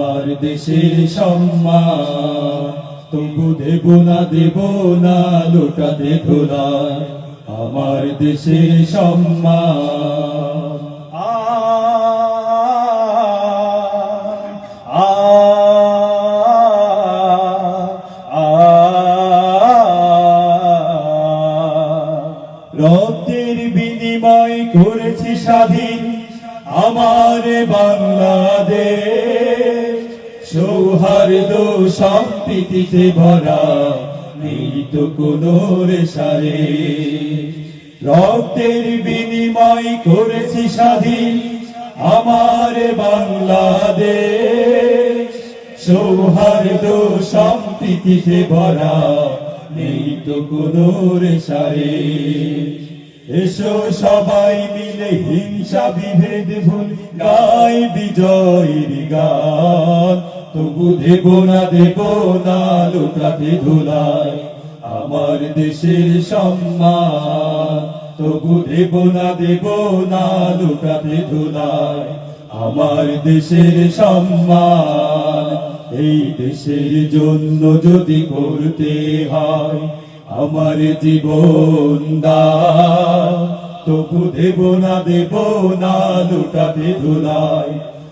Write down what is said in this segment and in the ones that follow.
আমার দেশের সম্মান তবু দেব না দেব না লুটাতে ধুলায় আমার দেশের সম্মান রক্তের বিনিময় করেছি স্বাধীন আমার বাংলাদেশ সৌহার্দ সম্প্রীতিতে ভরা নেই তো কোনো রক্তের বিনিময় করেছি স্বাধীন আমার বাংলাদেশ। সৌহার্দ সম্প্রীতিতে ভরা নেই তো কোনো এসো সবাই মিলে হিংসা বিভেদ ভুল, গাই বিজয়ের গান। তবু দেব না দেব না লুটাতে ধুলায় আমার দেশের সম্মান। তবু দেব না দেব না লুটাতে ধুলায় আমার দেশের সম্মান। এই দেশের জন্য যদি করতে হয়, আমার জীবন তবু দেব না দেব না লুটাতে ধুলায়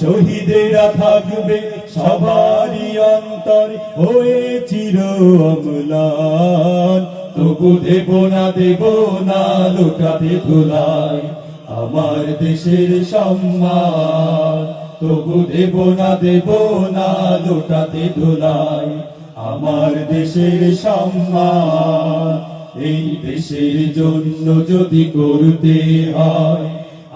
শহীদেরা থাকবে সবারই অন্তর হয়ে চির অম্লান। তবু দেব না দেব না, লুটাতে ধুলায় আমার দেশের সম্মান। তবু দেব না দেব না, লুটাতে ধুলায় আমার দেশের সম্মান। এই দেশের জন্য যদি করতে হয়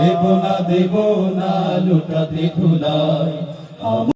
দেব না দেব না লুটাতে ধুলায়